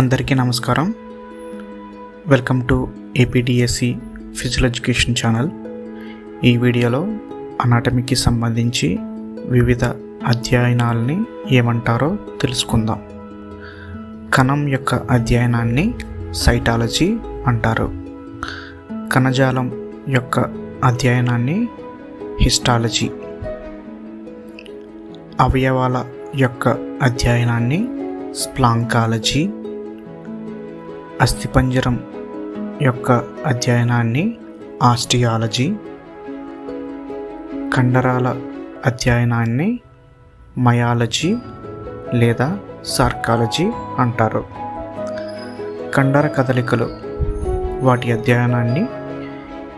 అందరికీ నమస్కారం. Welcome to APDSC physical education channel ఈ వీడియోలో అనాటమీకి సంబంధించి వివిధ అధ్యయనాల్ని ఏమంటారో తెలుసుకుందాం. కణం యొక్క అధ్యయనాన్ని సైటాలజీ అంటారు. కణజాలం యొక్క అధ్యయనాన్ని హిస్టాలజీ. అవయవాల యొక్క అధ్యయనాన్ని స్ప్లాంకాలజీ అస్థిపంజరం యొక్క అధ్యయనాన్ని ఆస్టియాలజీ కండరాల అధ్యయనాన్ని మయాలజీ లేదా సార్కాలజీ అంటారు. కండర కదలికలు వాటి అధ్యయనాన్ని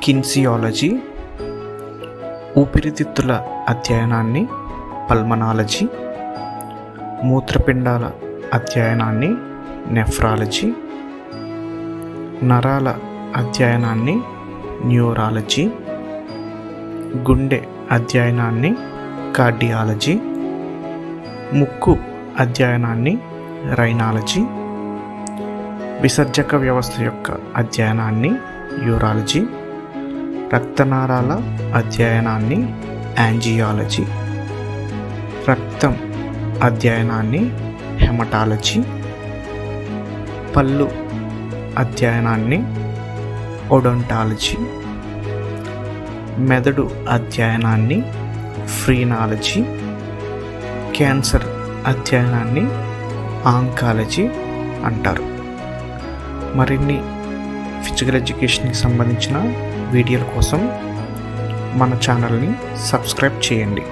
కిన్సియాలజీ ఊపిరితిత్తుల అధ్యయనాన్ని పల్మనాలజీ మూత్రపిండాల అధ్యయనాన్ని నెఫ్రాలజీ నరాల అధ్యయనాన్ని న్యూరాలజీ గుండె అధ్యయనాన్ని కార్డియాలజీ ముక్కు అధ్యయనాన్ని రైనాలజీ విసర్జక వ్యవస్థ యొక్క అధ్యయనాన్ని యూరాలజీ రక్తనాళాల అధ్యయనాన్ని యాంజియాలజీ రక్తం అధ్యయనాన్ని హెమటాలజీ పళ్ళు అధ్యయనాన్ని ఒడొంటాలజీ మెదడు అధ్యయనాన్ని ఫ్రీనాలజీ క్యాన్సర్ అధ్యయనాన్ని ఆంకాలజీ అంటారు. మరిన్ని ఫిజికల్ ఎడ్యుకేషన్కి సంబంధించిన వీడియోల కోసం మన ఛానల్ని సబ్స్క్రైబ్ చేయండి.